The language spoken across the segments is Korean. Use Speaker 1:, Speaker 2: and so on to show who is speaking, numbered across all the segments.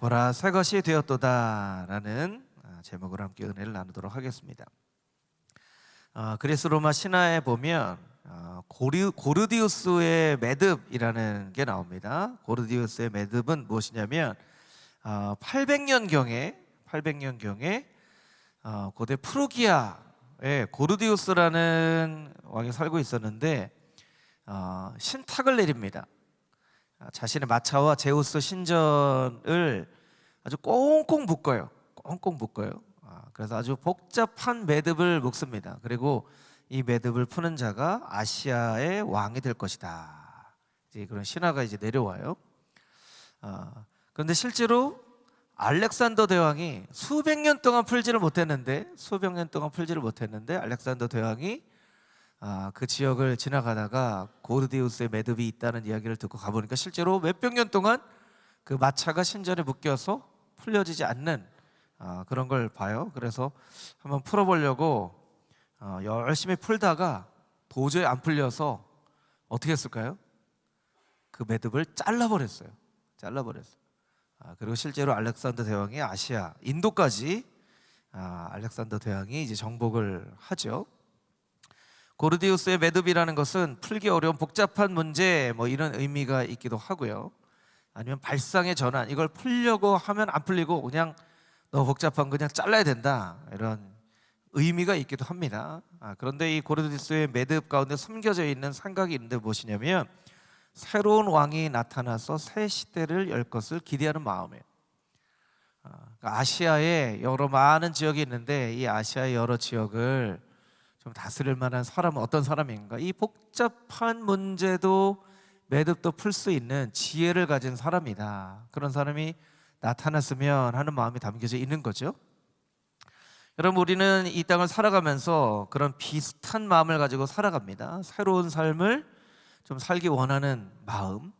Speaker 1: 보라 새 것이 되었도다라는 아, 제목으로 함께 은혜를 나누도록 하겠습니다. 아, 그리스 로마 신화에 보면 아, 고르, 고르디우스의 매듭이라는 게 나옵니다. 고르디우스의 매듭은 무엇이냐면 아, 800년 경에 800년 경에 아, 고대 프루기아에 고르디우스라는 왕이 살고 있었는데 아, 신탁을 내립니다. 아, 자신의 마차와 제우스 신전을 아주 꽁꽁 묶어요. 꽁꽁 묶어요. 아, 그래서 아주 복잡한 매듭을 묶습니다. 그리고 이 매듭을 푸는 자가 아시아의 왕이 될 것이다. 이제 그런 신화가 이제 내려와요. 아, 그런데 실제로 알렉산더 대왕이 수백 년 동안 풀지를 못했는데 수백 년 동안 풀지를 못했는데 알렉산더 대왕이 아, 그 지역을 지나가다가 고르디우스의 매듭이 있다는 이야기를 듣고 가보니까 실제로 몇백 년 동안 그 마차가 신전에 묶여서 풀려지지 않는 아, 그런 걸 봐요. 그래서 한번 풀어보려고 어, 열심히 풀다가 도저히 안 풀려서 어떻게 했을까요? 그 매듭을 잘라버렸어요. 잘라버렸어요. 아, 그리고 실제로 알렉산더 대왕이 아시아, 인도까지 아, 알렉산더 대왕이 이제 정복을 하죠. 고르디우스의 매듭이라는 것은 풀기 어려운 복잡한 문제 뭐 이런 의미가 있기도 하고요. 아니면 발상의 전환 이걸 풀려고 하면 안 풀리고 그냥 너무 복잡한 거 그냥 잘라야 된다 이런 의미가 있기도 합니다. 아, 그런데 이 고르디우스의 매듭 가운데 숨겨져 있는 생각이 있는데 무엇이냐면 새로운 왕이 나타나서 새 시대를 열 것을 기대하는 마음이에요. 아, 그러니까 아시아에 여러 많은 지역이 있는데 이 아시아의 여러 지역을 좀 다스릴 만한 사람은 어떤 사람인가? 이 복잡한 문제도 매듭도 풀 수 있는 지혜를 가진 사람이다. 그런 사람이 나타났으면 하는 마음이 담겨져 있는 거죠. 여러분 우리는 이 땅을 살아가면서 그런 비슷한 마음을 가지고 살아갑니다. 새로운 삶을 좀 살기 원하는 마음,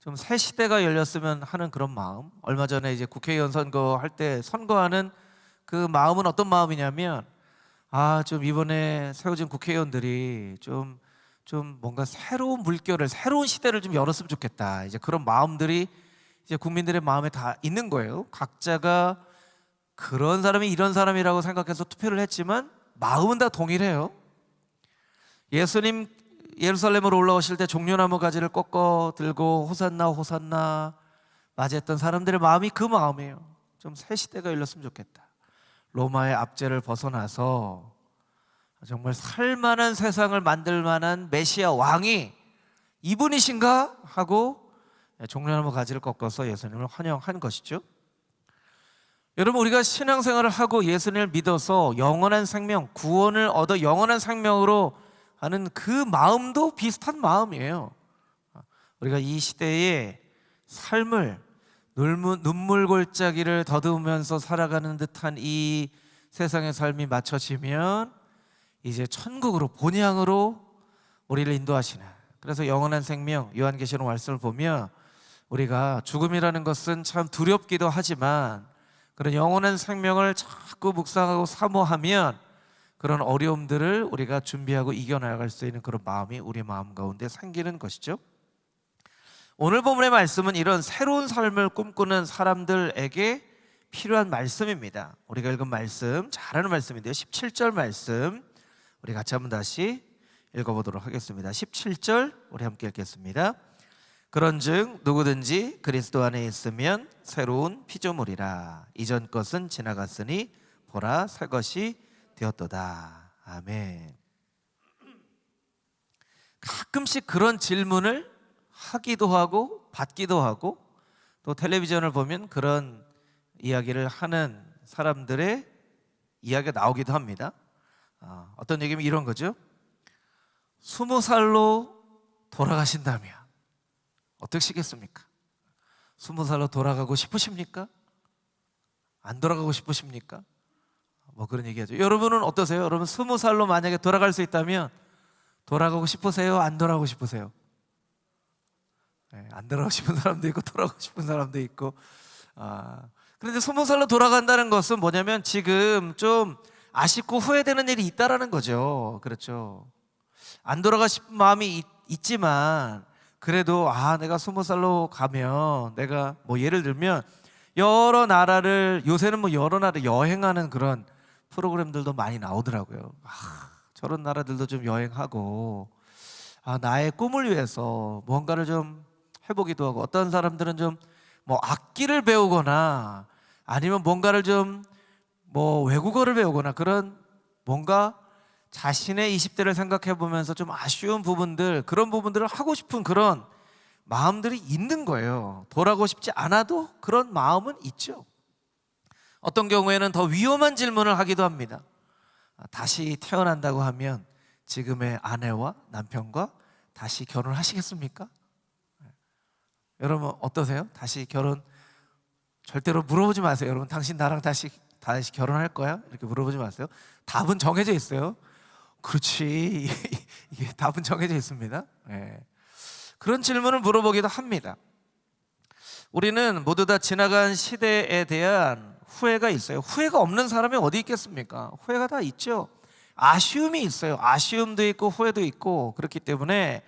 Speaker 1: 좀 새 시대가 열렸으면 하는 그런 마음. 얼마 전에 이제 국회의원 선거 할 때 선거하는 그 마음은 어떤 마음이냐면 아, 좀 이번에 세워진 국회의원들이 좀, 좀 뭔가 새로운 물결을, 새로운 시대를 좀 열었으면 좋겠다. 이제 그런 마음들이 이제 국민들의 마음에 다 있는 거예요. 각자가 그런 사람이 이런 사람이라고 생각해서 투표를 했지만 마음은 다 동일해요. 예수님 예루살렘으로 올라오실 때 종려나무 가지를 꺾어 들고 호산나 호산나 맞이했던 사람들의 마음이 그 마음이에요. 좀 새 시대가 열렸으면 좋겠다. 로마의 압제를 벗어나서 정말 살만한 세상을 만들 만한 메시아 왕이 이분이신가 하고 종려나무 가지를 꺾어서 예수님을 환영한 것이죠. 여러분 우리가 신앙생활을 하고 예수님을 믿어서 영원한 생명, 구원을 얻어 영원한 생명으로 하는 그 마음도 비슷한 마음이에요. 우리가 이 시대의 삶을 눈물, 눈물 골짜기를 더듬으면서 살아가는 듯한 이 세상의 삶이 맞춰지면 이제 천국으로 본향으로 우리를 인도하시는 그래서 영원한 생명 요한계시록 말씀을 보면 우리가 죽음이라는 것은 참 두렵기도 하지만 그런 영원한 생명을 자꾸 묵상하고 사모하면 그런 어려움들을 우리가 준비하고 이겨나갈 수 있는 그런 마음이 우리 마음 가운데 생기는 것이죠. 오늘 본문의 말씀은 이런 새로운 삶을 꿈꾸는 사람들에게 필요한 말씀입니다. 우리가 읽은 말씀 잘하는 말씀인데요. 17절 말씀 우리 같이 한번 다시 읽어보도록 하겠습니다. 17절 우리 함께 읽겠습니다. 그런 즉 누구든지 그리스도 안에 있으면 새로운 피조물이라 이전 것은 지나갔으니 보라 새 것이 되었도다. 아멘. 가끔씩 그런 질문을 하기도 하고 받기도 하고 또 텔레비전을 보면 그런 이야기를 하는 사람들의 이야기가 나오기도 합니다. 어, 어떤 얘기면 이런 거죠. 스무 살로 돌아가신다면 어떠시겠습니까? 스무 살로 돌아가고 싶으십니까? 안 돌아가고 싶으십니까? 뭐 그런 얘기하죠. 여러분은 어떠세요? 여러분 스무 살로 만약에 돌아갈 수 있다면 돌아가고 싶으세요? 안 돌아가고 싶으세요? 네, 안 돌아가고 싶은 사람도 있고 돌아가고 싶은 사람도 있고. 아, 그런데 스무 살로 돌아간다는 것은 뭐냐면 지금 좀 아쉽고 후회되는 일이 있다라는 거죠. 그렇죠. 안 돌아가 싶은 마음이 있, 지만 그래도 아 내가 스무 살로 가면 내가 뭐 예를 들면 여러 나라를 요새는 뭐 여러 나라 여행하는 그런 프로그램들도 많이 나오더라고요. 아, 저런 나라들도 좀 여행하고 아, 나의 꿈을 위해서 뭔가를 좀 해보기도 하고 어떤 사람들은 좀 뭐 악기를 배우거나 아니면 뭔가를 좀 뭐 외국어를 배우거나 그런 뭔가 자신의 20대를 생각해 보면서 좀 아쉬운 부분들 그런 부분들을 하고 싶은 그런 마음들이 있는 거예요. 돌아가고 싶지 않아도 그런 마음은 있죠. 어떤 경우에는 더 위험한 질문을 하기도 합니다. 아, 다시 태어난다고 하면 지금의 아내와 남편과 다시 결혼하시겠습니까? 네. 여러분 어떠세요? 다시 결혼 절대로 물어보지 마세요. 여러분 당신 나랑 다시 다시 결혼할 거야? 이렇게 물어보지 마세요. 답은 정해져 있어요. 그렇지. 이게 답은 정해져 있습니다. 예. 그런 질문을 물어보기도 합니다. 우리는 모두 다 지나간 시대에 대한 후회가 있어요. 후회가 없는 사람이 어디 있겠습니까? 후회가 다 있죠. 아쉬움이 있어요. 아쉬움도 있고 후회도 있고 그렇기 때문에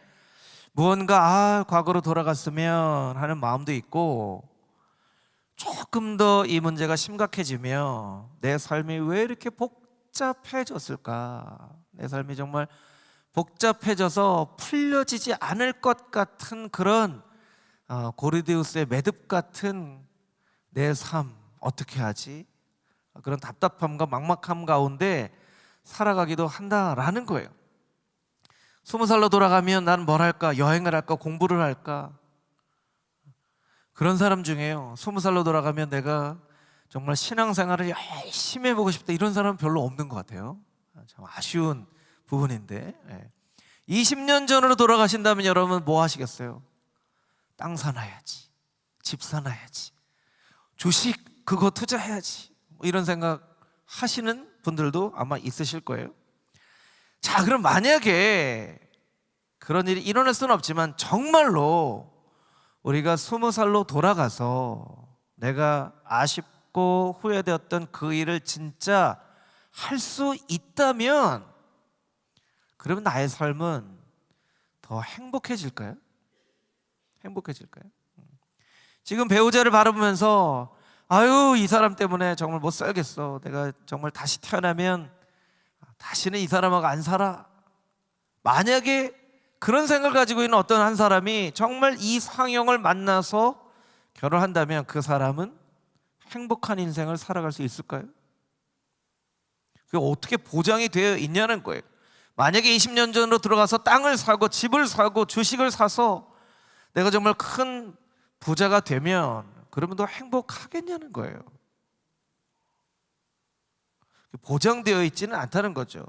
Speaker 1: 무언가 아 과거로 돌아갔으면 하는 마음도 있고 조금 더 이 문제가 심각해지며 내 삶이 왜 이렇게 복잡해졌을까? 내 삶이 정말 복잡해져서 풀려지지 않을 것 같은 그런 어, 고르디우스의 매듭 같은 내 삶 어떻게 하지? 그런 답답함과 막막함 가운데 살아가기도 한다라는 거예요. 스무 살로 돌아가면 나는 뭘 할까? 여행을 할까? 공부를 할까? 그런 사람 중에요. 스무 살로 돌아가면 내가 정말 신앙생활을 열심히 해보고 싶다 이런 사람은 별로 없는 것 같아요. 참 아쉬운 부분인데. 예. 20년 전으로 돌아가신다면 여러분 뭐 하시겠어요? 땅 사놔야지, 집 사놔야지, 주식 그거 투자해야지 뭐 이런 생각 하시는 분들도 아마 있으실 거예요. 자, 그럼 만약에 그런 일이 일어날 수는 없지만 정말로 우리가 스무 살로 돌아가서 내가 아쉽고 후회되었던 그 일을 진짜 할 수 있다면 그러면 나의 삶은 더 행복해질까요? 행복해질까요? 음. 지금 배우자를 바라보면서 아유 이 사람 때문에 정말 못 살겠어. 내가 정말 다시 태어나면 다시는 이 사람하고 안 살아. 만약에 그런 생각을 가지고 있는 어떤 한 사람이 정말 이 상형을 만나서 결혼한다면 그 사람은 행복한 인생을 살아갈 수 있을까요? 그게 어떻게 보장이 되어 있냐는 거예요. 만약에 20년 전으로 들어가서 땅을 사고 집을 사고 주식을 사서 내가 정말 큰 부자가 되면 그러면 더 행복하겠냐는 거예요. 보장되어 있지는 않다는 거죠.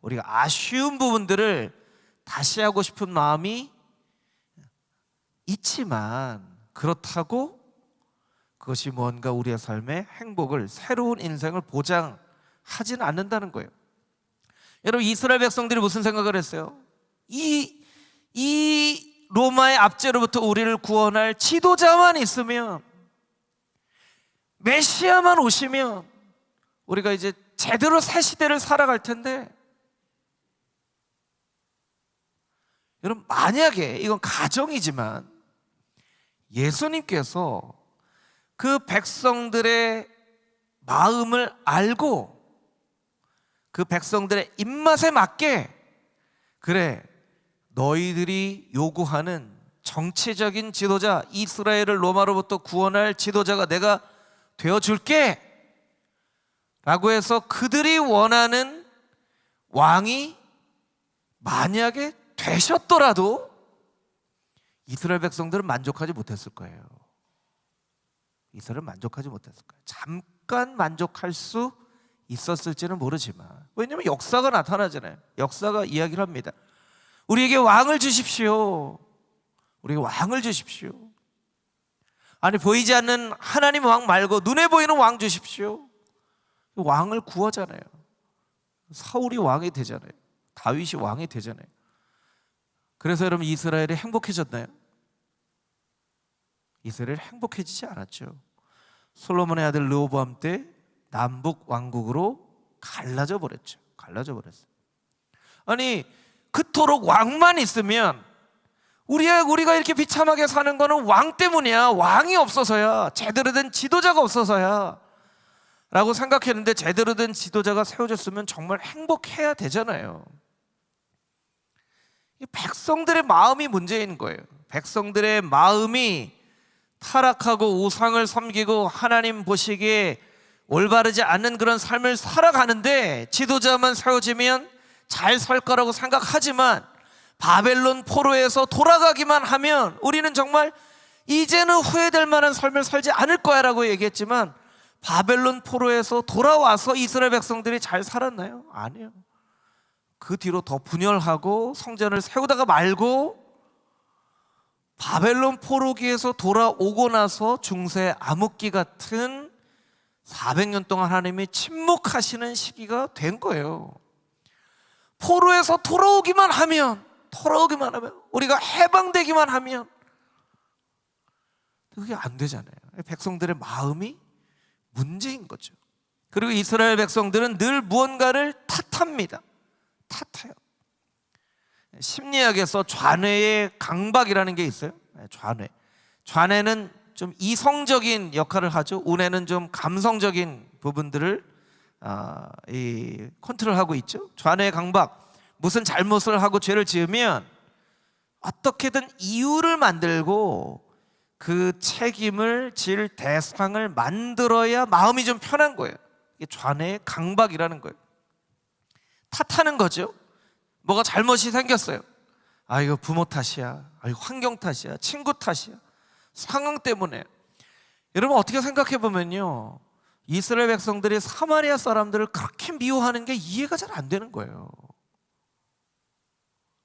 Speaker 1: 우리가 아쉬운 부분들을 다시 하고 싶은 마음이 있지만 그렇다고 그것이 뭔가 우리의 삶의 행복을 새로운 인생을 보장하지는 않는다는 거예요. 여러분 이스라엘 백성들이 무슨 생각을 했어요? 이, 이 로마의 압제로부터 우리를 구원할 지도자만 있으면 메시아만 오시면 우리가 이제 제대로 새 시대를 살아갈 텐데. 여러분 만약에 이건 가정이지만 예수님께서 그 백성들의 마음을 알고 그 백성들의 입맛에 맞게 그래 너희들이 요구하는 정치적인 지도자 이스라엘을 로마로부터 구원할 지도자가 내가 되어 줄게 라고 해서 그들이 원하는 왕이 만약에 되셨더라도 이스라엘 백성들은 만족하지 못했을 거예요. 이스라엘은 만족하지 못했을 거예요. 잠깐 만족할 수 있었을지는 모르지만 왜냐하면 역사가 나타나잖아요. 역사가 이야기를 합니다. 우리에게 왕을 주십시오. 우리에게 왕을 주십시오. 아니 보이지 않는 하나님 왕 말고 눈에 보이는 왕 주십시오. 왕을 구하잖아요. 사울이 왕이 되잖아요. 다윗이 왕이 되잖아요. 그래서 여러분 이스라엘이 행복해졌나요? 이스라엘이 행복해지지 않았죠. 솔로몬의 아들 르호보암 때 남북 왕국으로 갈라져 버렸죠. 갈라져 버렸어요. 아니 그토록 왕만 있으면 우리야 우리가 이렇게 비참하게 사는 거는 왕 때문이야. 왕이 없어서야. 제대로 된 지도자가 없어서야. 라고 생각했는데 제대로 된 지도자가 세워졌으면 정말 행복해야 되잖아요. 이 백성들의 마음이 문제인 거예요. 백성들의 마음이 타락하고 우상을 섬기고 하나님 보시기에 올바르지 않는 그런 삶을 살아가는데 지도자만 세워지면 잘 살 거라고 생각하지만 바벨론 포로에서 돌아가기만 하면 우리는 정말 이제는 후회될 만한 삶을 살지 않을 거야 라고 얘기했지만 바벨론 포로에서 돌아와서 이스라엘 백성들이 잘 살았나요? 아니요. 그 뒤로 더 분열하고 성전을 세우다가 말고 바벨론 포로기에서 돌아오고 나서 중세 암흑기 같은 400년 동안 하나님이 침묵하시는 시기가 된 거예요. 포로에서 돌아오기만 하면 돌아오기만 하면 우리가 해방되기만 하면 그게 안 되잖아요. 백성들의 마음이 문제인 거죠. 그리고 이스라엘 백성들은 늘 무언가를 탓합니다. 탓해요. 심리학에서 좌뇌의 강박이라는 게 있어요. 네, 좌뇌. 좌뇌는 좀 이성적인 역할을 하죠. 우뇌는 좀 감성적인 부분들을 아, 이 컨트롤하고 있죠. 좌뇌의 강박. 무슨 잘못을 하고 죄를 지으면 어떻게든 이유를 만들고 그 책임을 질 대상을 만들어야 마음이 좀 편한 거예요. 이게 좌뇌의 강박이라는 거예요. 탓하는 거죠. 뭐가 잘못이 생겼어요. 아 이거 부모 탓이야. 아 이거 환경 탓이야. 친구 탓이야. 상황 때문에. 여러분 어떻게 생각해 보면요. 이스라엘 백성들이 사마리아 사람들을 그렇게 미워하는 게 이해가 잘 안 되는 거예요.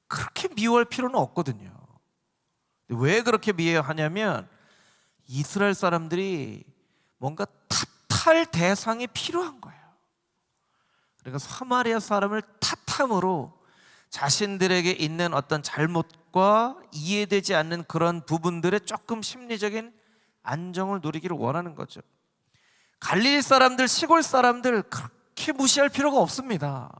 Speaker 1: 그렇게 미워할 필요는 없거든요. 왜 그렇게 미워하냐면 이스라엘 사람들이 뭔가 탓할 대상이 필요한 거예요. 그러니까 사마리아 사람을 탓함으로 자신들에게 있는 어떤 잘못과 이해되지 않는 그런 부분들에 조금 심리적인 안정을 누리기를 원하는 거죠. 갈릴리 사람들, 시골 사람들 그렇게 무시할 필요가 없습니다.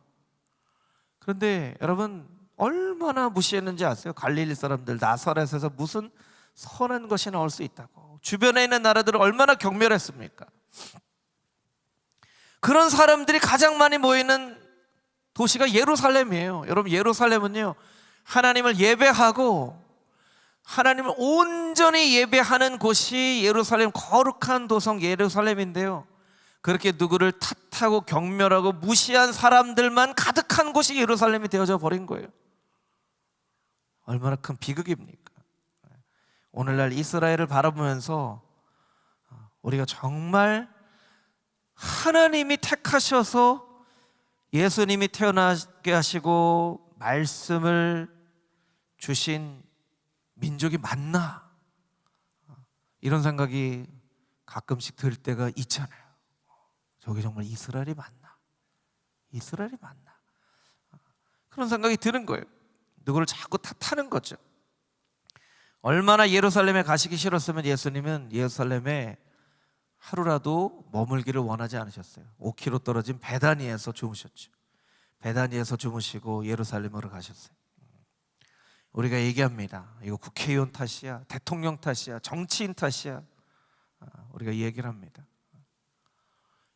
Speaker 1: 그런데 여러분 얼마나 무시했는지 아세요? 갈릴리 사람들 나사렛에서 무슨 선한 것이 나올 수 있다고 주변에 있는 나라들은 얼마나 경멸했습니까? 그런 사람들이 가장 많이 모이는 도시가 예루살렘이에요. 여러분 예루살렘은요 하나님을 예배하고 하나님을 온전히 예배하는 곳이 예루살렘 거룩한 도성 예루살렘인데요. 그렇게 누구를 탓하고 경멸하고 무시한 사람들만 가득한 곳이 예루살렘이 되어져 버린 거예요. 얼마나 큰 비극입니까? 오늘날 이스라엘을 바라보면서 우리가 정말 하나님이 택하셔서 예수님이 태어나게 하시고 말씀을 주신 민족이 맞나? 이런 생각이 가끔씩 들 때가 있잖아요. 저게 정말 이스라엘이 맞나? 이스라엘이 맞나? 그런 생각이 드는 거예요. 누구를 자꾸 탓하는 거죠. 얼마나 예루살렘에 가시기 싫었으면 예수님은 예루살렘에 하루라도 머물기를 원하지 않으셨어요. 5km 떨어진 베다니에서 주무셨죠. 베다니에서 주무시고 예루살렘으로 가셨어요. 우리가 얘기합니다. 이거 국회의원 탓이야, 대통령 탓이야, 정치인 탓이야. 아, 우리가 얘기를 합니다.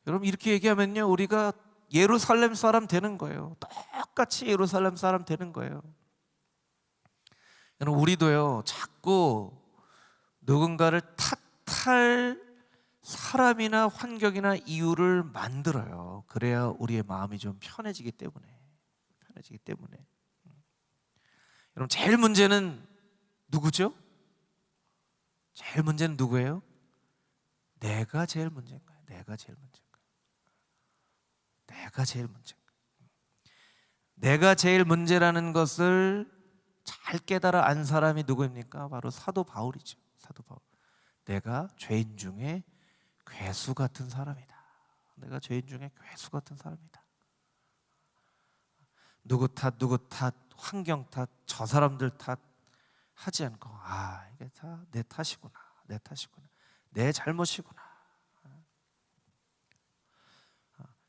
Speaker 1: 여러분 이렇게 얘기하면요, 우리가 예루살렘 사람 되는 거예요. 똑같이 예루살렘 사람 되는 거예요. 여러분 우리도요, 자꾸 누군가를 탓할 사람이나 환경이나 이유를 만들어요. 그래야 우리의 마음이 좀 편해지기 때문에 편해지기 때문에. 여러분 제일 문제는 누구죠? 제일 문제는 누구예요? 내가 제일 문제인 거예요. 내가 제일 문제인 거예요. 내가 제일 거예요. 내가 제일 문제라는 것을 잘 깨달아 안 사람이 누구입니까? 바로 사도 바울이죠. 사도 바울. 내가 죄인 중에 괴수 같은 사람이다. 내가 죄인 중에 괴수 같은 사람이다. 누구 탓, 누구 탓, 환경 탓, 저 사람들 탓 하지 않고 아 이게 다 내 탓이구나, 내 탓이구나, 내 잘못이구나.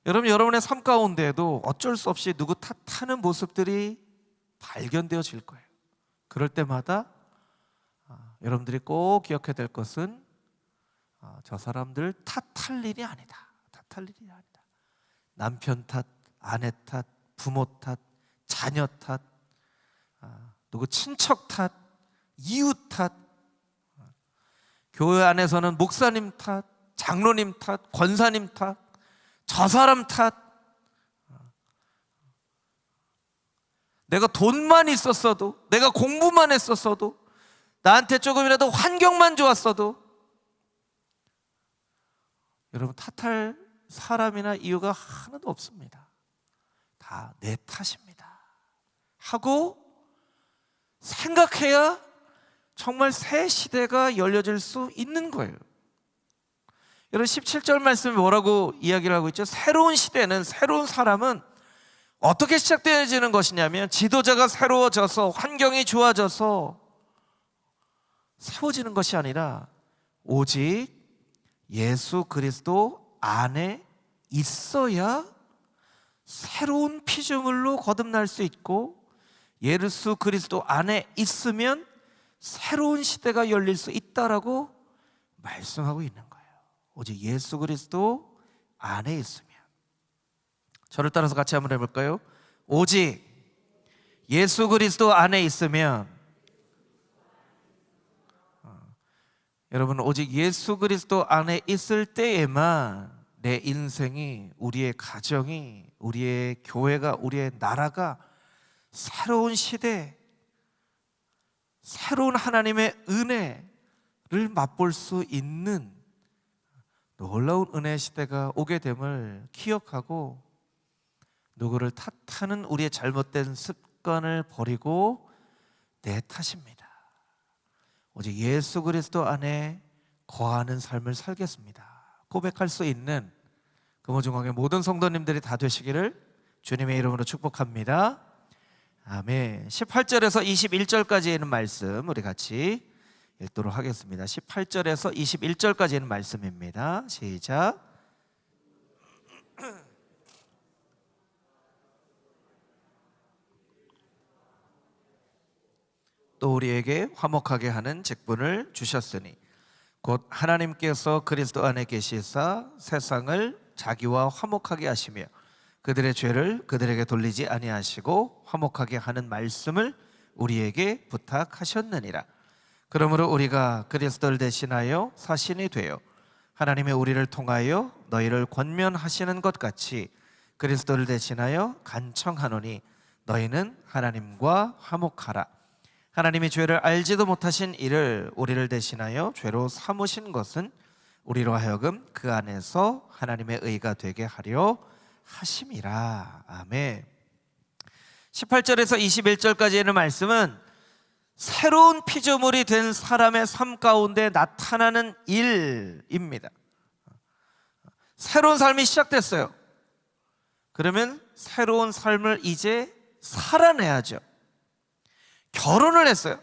Speaker 1: 여러분 여러분의 삶 가운데에도 어쩔 수 없이 누구 탓하는 모습들이 발견되어질 거예요. 그럴 때마다 여러분들이 꼭 기억해야 될 것은 어, 저 사람들 탓할 일이 아니다. 탓할 일이 아니다. 남편 탓, 아내 탓, 부모 탓, 자녀 탓, 아, 누구 친척 탓, 이웃 탓, 아, 교회 안에서는 목사님 탓, 장로님 탓, 권사님 탓, 저 사람 탓. 내가 돈만 있었어도, 내가 공부만 했었어도, 나한테 조금이라도 환경만 좋았어도, 여러분 탓할 사람이나 이유가 하나도 없습니다. 다 내 탓입니다. 하고 생각해야 정말 새 시대가 열려질 수 있는 거예요. 여러분 17절 말씀에 뭐라고 이야기를 하고 있죠? 새로운 시대는 새로운 사람은 어떻게 시작되어지는 것이냐면 지도자가 새로워져서 환경이 좋아져서 세워지는 것이 아니라 오직 예수 그리스도 안에 있어야 새로운 피조물로 거듭날 수 있고 예수 그리스도 안에 있으면 새로운 시대가 열릴 수 있다라고 말씀하고 있는 거예요. 오직 예수 그리스도 안에 있으면 저를 따라서 같이 한번 해볼까요? 오직 예수 그리스도 안에 있으면 어, 여러분 오직 예수 그리스도 안에 있을 때에만 내 인생이 우리의 가정이 우리의 교회가 우리의 나라가 새로운 시대 새로운 하나님의 은혜를 맛볼 수 있는 놀라운 은혜 시대가 오게 됨을 기억하고 누구를 탓하는 우리의 잘못된 습관을 버리고 내 탓입니다. 오직 예수 그리스도 안에 거하는 삶을 살겠습니다. 고백할 수 있는 금호중앙의 모든 성도님들이 다 되시기를 주님의 이름으로 축복합니다. 아멘. 18절에서 21절까지 있는 말씀 우리 같이 읽도록 하겠습니다. 18절에서 21절까지 있는 말씀입니다. 시작. 또 우리에게 화목하게 하는 직분을 주셨으니 곧 하나님께서 그리스도 안에 계시사 세상을 자기와 화목하게 하시며 그들의 죄를 그들에게 돌리지 아니하시고 화목하게 하는 말씀을 우리에게 부탁하셨느니라. 그러므로 우리가 그리스도를 대신하여 사신이 되어 하나님의 우리를 통하여 너희를 권면하시는 것 같이 그리스도를 대신하여 간청하노니 너희는 하나님과 화목하라. 하나님이 죄를 알지도 못하신 이를 우리를 대신하여 죄로 삼으신 것은 우리로 하여금 그 안에서 하나님의 의가 되게 하려 하심이라. 아멘. 18절에서 21절까지의 말씀은 새로운 피조물이 된 사람의 삶 가운데 나타나는 일입니다. 새로운 삶이 시작됐어요. 그러면 새로운 삶을 이제 살아내야죠. 결혼을 했어요.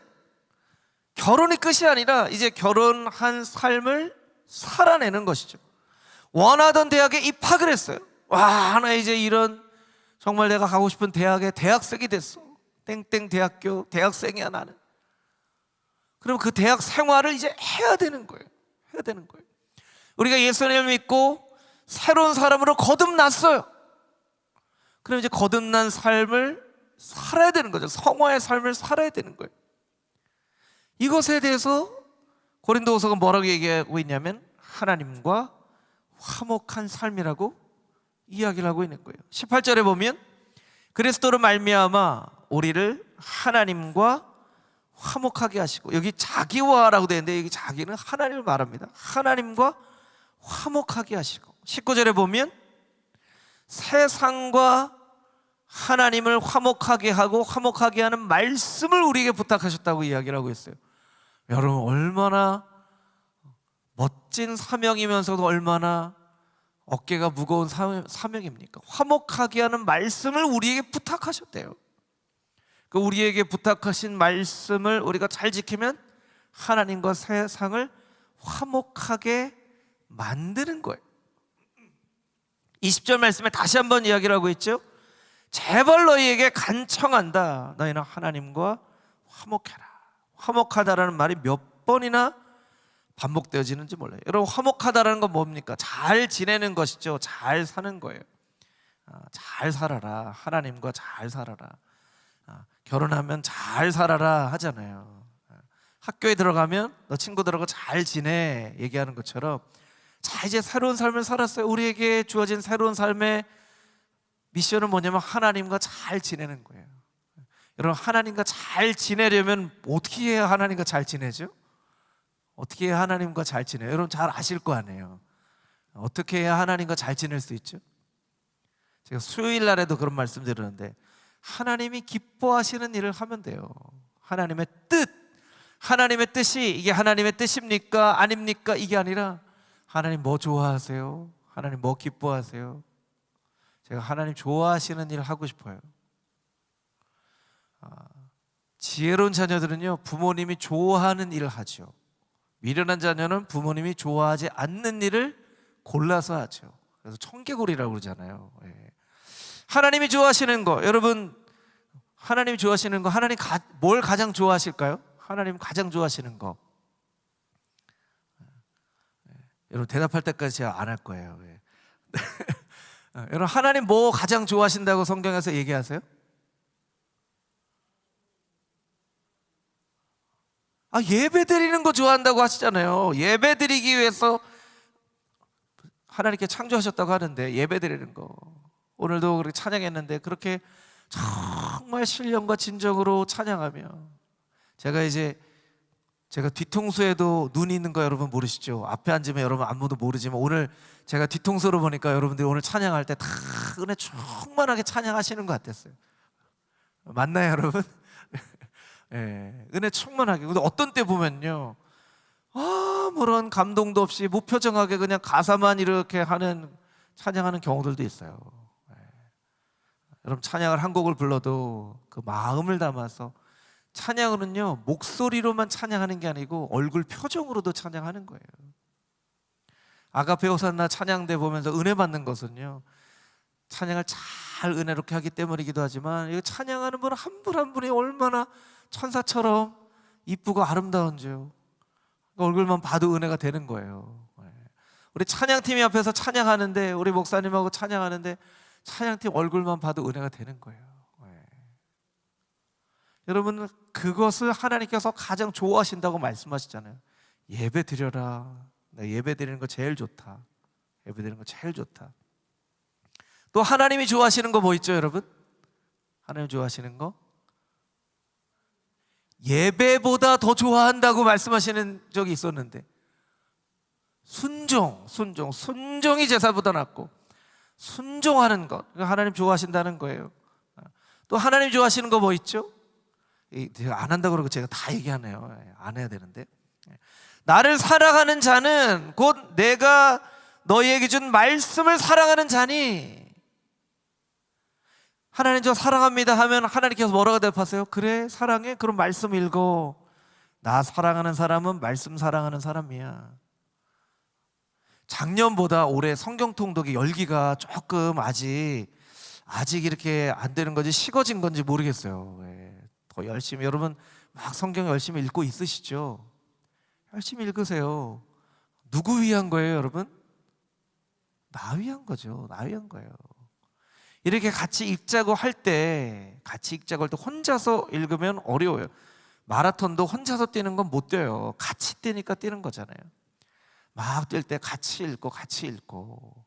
Speaker 1: 결혼이 끝이 아니라 이제 결혼한 삶을 살아내는 것이죠. 원하던 대학에 입학을 했어요. 와, 나 이제 이런 정말 내가 가고 싶은 대학에 대학생이 됐어. 땡땡 대학교 대학생이야 나는. 그럼 그 대학 생활을 이제 해야 되는 거예요. 해야 되는 거예요. 우리가 예수님을 믿고 새로운 사람으로 거듭났어요. 그럼 이제 거듭난 삶을 살아야 되는 거죠. 성화의 삶을 살아야 되는 거예요. 이것에 대해서 고린도후서가 뭐라고 얘기하고 있냐면 하나님과 화목한 삶이라고 이야기를 하고 있는 거예요. 18절에 보면 그리스도로 말미암아 우리를 하나님과 화목하게 하시고 여기 자기와라고 되는데 여기 자기는 하나님을 말합니다. 하나님과 화목하게 하시고 19절에 보면 세상과 하나님을 화목하게 하고 화목하게 하는 말씀을 우리에게 부탁하셨다고 이야기를 하고 있어요. 여러분 얼마나 멋진 사명이면서도 얼마나 어깨가 무거운 사명입니까? 화목하게 하는 말씀을 우리에게 부탁하셨대요. 그 우리에게 부탁하신 말씀을 우리가 잘 지키면 하나님과 세상을 화목하게 만드는 거예요. 20절 말씀에 다시 한번 이야기를 하고 있죠. 제발 너희에게 간청한다. 너희는 하나님과 화목해라. 화목하다라는 말이 몇몇 번이나 반복되어지는지 몰라요. 여러분 화목하다라는 건 뭡니까? 잘 지내는 것이죠. 잘 사는 거예요. 아, 잘 살아라. 하나님과 잘 살아라. 아, 결혼하면 잘 살아라 하잖아요. 아, 학교에 들어가면 너 친구들하고 잘 지내 얘기하는 것처럼 자 이제 새로운 삶을 살았어요. 우리에게 주어진 새로운 삶의 미션은 뭐냐면 하나님과 잘 지내는 거예요. 여러분 하나님과 잘 지내려면 어떻게 해야 하나님과 잘 지내죠? 어떻게 해야 하나님과 잘 지내요? 여러분 잘 아실 거 아니에요. 어떻게 해야 하나님과 잘 지낼 수 있죠? 제가 수요일 날에도 그런 말씀 드렸는데 하나님이 기뻐하시는 일을 하면 돼요. 하나님의 뜻, 하나님의 뜻이 이게 하나님의 뜻입니까? 아닙니까? 이게 아니라 하나님 뭐 좋아하세요? 하나님 뭐 기뻐하세요? 제가 하나님 좋아하시는 일을 하고 싶어요. 아, 지혜로운 자녀들은요 부모님이 좋아하는 일을 하죠. 미련한 자녀는 부모님이 좋아하지 않는 일을 골라서 하죠. 그래서 청개구리라고 그러잖아요. 예. 하나님이 좋아하시는 거, 여러분 하나님이 좋아하시는 거, 하나님 가, 뭘 가장 좋아하실까요? 하나님 가장 좋아하시는 거. 예. 여러분 대답할 때까지 안 할 거예요. 예. 어, 여러분 하나님 뭐 가장 좋아하신다고 성경에서 얘기하세요? 아 예배 드리는 거 좋아한다고 하시잖아요. 예배 드리기 위해서 하나님께 창조하셨다고 하는데 예배 드리는 거 오늘도 그렇게 찬양했는데 그렇게 정말 신령과 진정으로 찬양하며 제가 이제 제가 뒤통수에도 눈이 있는 거 여러분 모르시죠? 앞에 앉으면 여러분 아무도 모르지만 오늘 제가 뒤통수로 보니까 여러분들이 오늘 찬양할 때 다 은혜 충만하게 찬양하시는 것 같았어요. 맞나요, 여러분? 예, 은혜 충만하게. 근데 어떤 때 보면요, 아무런 감동도 없이 무표정하게 그냥 가사만 이렇게 하는 찬양하는 경우들도 있어요. 예. 여러분 찬양을 한 곡을 불러도 그 마음을 담아서 찬양은요 목소리로만 찬양하는 게 아니고 얼굴 표정으로도 찬양하는 거예요. 아가페 호산나 찬양대 보면서 은혜 받는 것은요 찬양을 잘 은혜롭게 하기 때문이기도 하지만 이 찬양하는 분 한 분 한 분이 얼마나 천사처럼 이쁘고 아름다운지요. 그 얼굴만 봐도 은혜가 되는 거예요. 예. 우리 찬양팀이 앞에서 찬양하는데 우리 목사님하고 찬양하는데 찬양팀 얼굴만 봐도 은혜가 되는 거예요. 예. 여러분 그것을 하나님께서 가장 좋아하신다고 말씀하시잖아요. 예배 드려라. 나 예배 드리는 거 제일 좋다. 예배 드리는 거 제일 좋다. 또 하나님이 좋아하시는 거뭐 있죠, 여러분? 하나님 좋아하시는 거? 예배보다 더 좋아한다고 말씀하시는 적이 있었는데 순종, 순종, 순종이 제사보다 낫고 순종하는 것 하나님 좋아하신다는 거예요. 또 하나님 좋아하시는 거 뭐 있죠? 이, 제가 안 한다 그러고 제가 다 얘기하네요. 예, 안 해야 되는데. 나를 사랑하는 자는 곧 내가 너희에게 준 말씀을 사랑하는 자니. 하나님 저 사랑합니다 하면 하나님께서 뭐라고 대답하세요? 그래 사랑해? 그럼 말씀 읽어. 나 사랑하는 사람은 말씀 사랑하는 사람이야. 작년보다 올해 성경 통독의 열기가 조금 아직 아직 이렇게 안 되는 건지 식어진 건지 모르겠어요. 예, 더 열심히 여러분 막 성경 열심히 읽고 있으시죠? 열심히 읽으세요 누구 위한 거예요 여러분? 나 위한 거죠 나 위한 거예요 이렇게 같이 읽자고 할 때 같이 읽자고 할 때 혼자서 읽으면 어려워요. 마라톤도 혼자서 뛰는 건못 뛰어요. 같이 뛰니까 뛰는 거잖아요. 막 뛸 때 같이 읽고 같이 읽고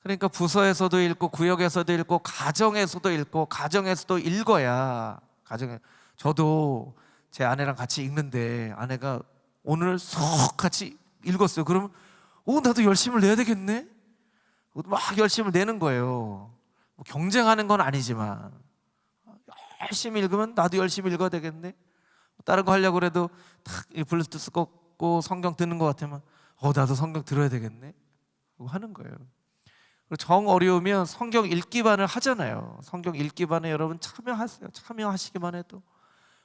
Speaker 1: 그러니까 부서에서도 읽고 구역에서도 읽고 가정에서도 읽고 가정에서도 읽어야 가정에 저도 제 아내랑 같이 읽는데 아내가 오늘 쏙 같이 읽었어요. 그러면 오 나도 열심을 내야 되겠네. 막 열심을 내는 거예요. 뭐 경쟁하는 건 아니지만 열심히 읽으면 나도 열심히 읽어야 되겠네. 다른 거 하려고 그래도 탁 블루투스 꽂고 성경 듣는 것 같으면 어 나도 성경 들어야 되겠네. 하는 거예요. 정 어려우면 성경 읽기반을 하잖아요. 성경 읽기반에 여러분 참여하세요. 참여하시기만 해도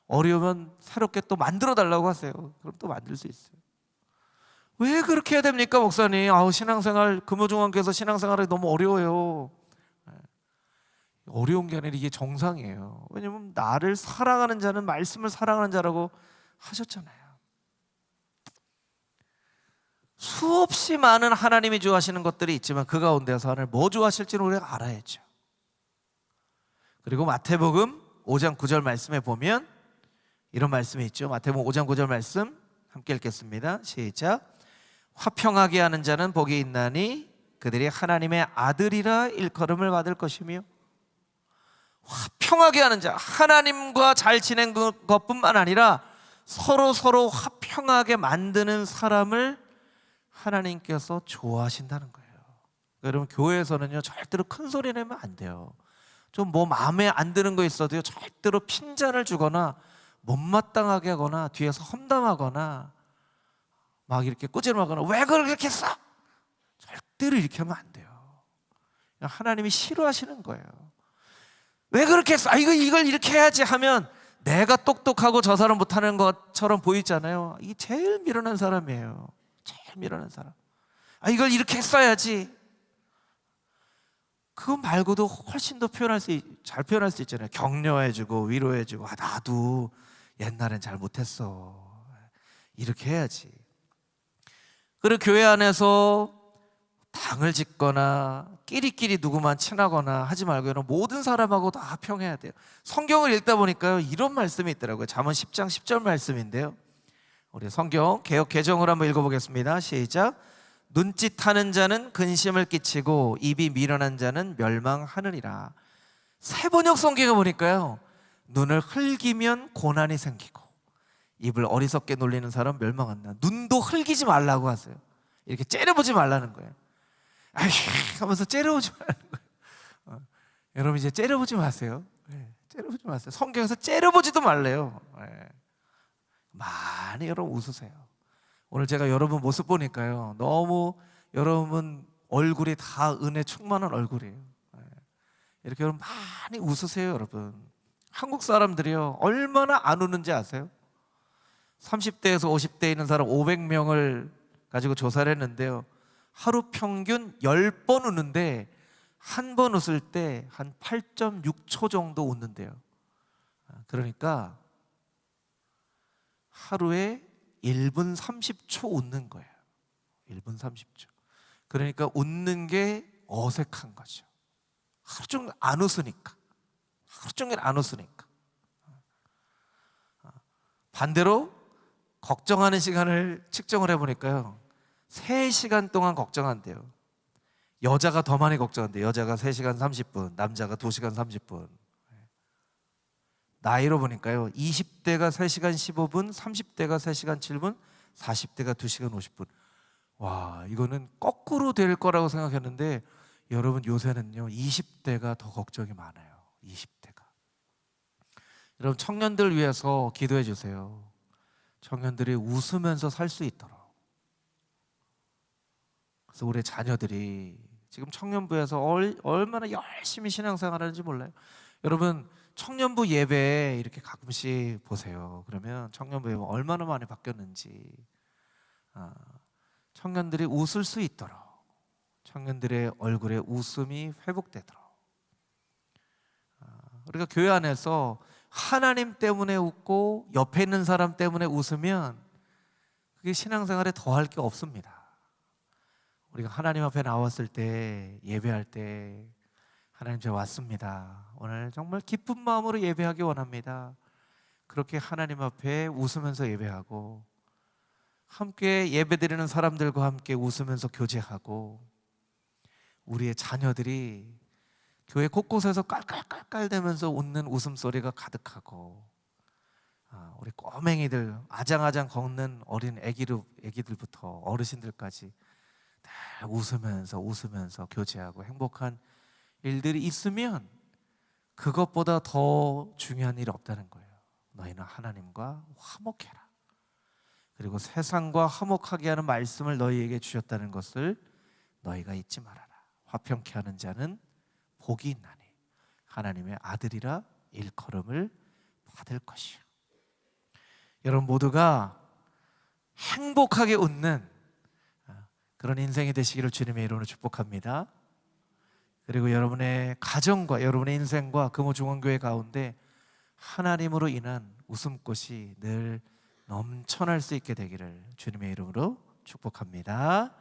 Speaker 1: 어려우면 새롭게 또 만들어 달라고 하세요. 그럼 또 만들 수 있어요. 왜 그렇게 해야 됩니까, 목사님? 아우 신앙생활 금호중앙교에서 신앙생활이 너무 어려워요. 어려운 게 아니라 이게 정상이에요. 왜냐면 나를 사랑하는 자는 말씀을 사랑하는 자라고 하셨잖아요. 수없이 많은 하나님이 좋아하시는 것들이 있지만 그 가운데서 하나님 뭐 좋아하실지는 우리가 알아야죠. 그리고 마태복음 5장 9절 말씀에 보면 이런 말씀이 있죠. 마태복음 5장 9절 말씀 함께 읽겠습니다. 시작. 화평하게 하는 자는 복이 있나니 그들이 하나님의 아들이라 일컬음을 받을 것이며 화평하게 하는 자 하나님과 잘 지낸 것뿐만 아니라 서로 서로 화평하게 만드는 사람을 하나님께서 좋아하신다는 거예요. 여러분 교회에서는요 절대로 큰 소리 내면 안 돼요. 좀 뭐 마음에 안 드는 거 있어도요 절대로 핀잔을 주거나 못마땅하게 하거나 뒤에서 험담하거나 막 이렇게 꾸지람하거나 왜 그렇게 써? 절대로 이렇게 하면 안 돼요. 하나님이 싫어하시는 거예요. 왜 그렇게 했어? 아, 이거 이걸 이렇게 해야지 하면 내가 똑똑하고 저 사람 못하는 것처럼 보이잖아요. 이 제일 미련한 사람이에요. 미련한 사람. 아, 이걸 이렇게 했어야지. 그거 말고도 훨씬 더 표현할 수, 있- 잘 표현할 수 있잖아요. 격려해주고 위로해주고 아, 나도 옛날엔 잘 못했어. 이렇게 해야지. 그리고 교회 안에서 당을 짓거나 끼리끼리 누구만 친하거나 하지 말고 여러분 모든 사람하고 다 화평해야 돼요. 성경을 읽다 보니까요 이런 말씀이 있더라고요. 잠언 10장 10절 말씀인데요. 우리 성경 개혁 개정을 한번 읽어보겠습니다. 시작. 눈짓하는 자는 근심을 끼치고 입이 미련한 자는 멸망하느니라. 새 번역 성경에 보니까요 눈을 흘기면 고난이 생기고 입을 어리석게 놀리는 사람 멸망한다. 눈도 흘기지 말라고 하세요. 이렇게 째려보지 말라는 거예요. 아휴 하면서 째려보지 말라는 거예요. 어, 여러분 이제 째려보지 마세요. 예, 째려보지 마세요. 성경에서 째려보지도 말래요. 예. 많이 여러분 웃으세요. 오늘 제가 여러분 모습 보니까요. 너무 여러분 얼굴이 다 은혜 충만한 얼굴이에요. 예. 이렇게 여러분 많이 웃으세요, 여러분. 한국 사람들이요. 얼마나 안 우는지 아세요? 30대에서 50대 있는 사람 500명을 가지고 조사를 했는데요. 하루 평균 10번 웃는데 한 번 웃을 때 한 8.6초 정도 웃는데요. 아, 그러니까 하루에 1분 30초 웃는 거예요. 1분 30초. 그러니까 웃는 게 어색한 거죠. 하루 종일 안 웃으니까. 하루 종일 안 웃으니까. 반대로 걱정하는 시간을 측정을 해보니까요. 3시간 동안 걱정한대요. 여자가 더 많이 걱정한대요. 여자가 3시간 30분, 남자가 2시간 30분. 나이로 보니까요. 20대가 3시간 15분, 30대가 3시간 7분, 40대가 2시간 50분. 와, 이거는 거꾸로 될 거라고 생각했는데 여러분 요새는요. 20대가 더 걱정이 많아요. 20대가. 여러분 청년들 위해서 기도해 주세요. 청년들이 웃으면서 살 수 있도록. 그래서 우리 자녀들이 지금 청년부에서 얼, 얼마나 열심히 신앙생활하는지 몰라요. 여러분 청년부 예배 이렇게 가끔씩 보세요. 그러면 청년부 예배 얼마나 많이 바뀌었는지 아, 청년들이 웃을 수 있도록 청년들의 얼굴에 웃음이 회복되도록 아, 우리가 교회 안에서 하나님 때문에 웃고 옆에 있는 사람 때문에 웃으면 그게 신앙생활에 더할 게 없습니다. 우리가 하나님 앞에 나왔을 때 예배할 때 하나님 저 왔습니다. 오늘 정말 기쁜 마음으로 예배하기 원합니다. 그렇게 하나님 앞에 웃으면서 예배하고 함께 예배드리는 사람들과 함께 웃으면서 교제하고 우리의 자녀들이 교회 곳곳에서 깔깔깔깔대면서 웃는 웃음소리가 가득하고 아, 우리 꼬맹이들 아장아장 걷는 어린 애기들, 애기들부터 어르신들까지 다 웃으면서 웃으면서 교제하고 행복한 일들이 있으면 그것보다 더 중요한 일이 없다는 거예요. 너희는 하나님과 화목해라. 그리고 세상과 화목하게 하는 말씀을 너희에게 주셨다는 것을 너희가 잊지 말아라. 화평케 하는 자는 복이 있나니 하나님의 아들이라 일컬음을 받을 것이요. 여러분 모두가 행복하게 웃는 아, 그런 인생이 되시기를 주님의 이름으로 축복합니다. 그리고 여러분의 가정과 여러분의 인생과 금호 중앙교회 가운데 하나님으로 인한 웃음꽃이 늘 넘쳐날 수 있게 되기를 주님의 이름으로 축복합니다.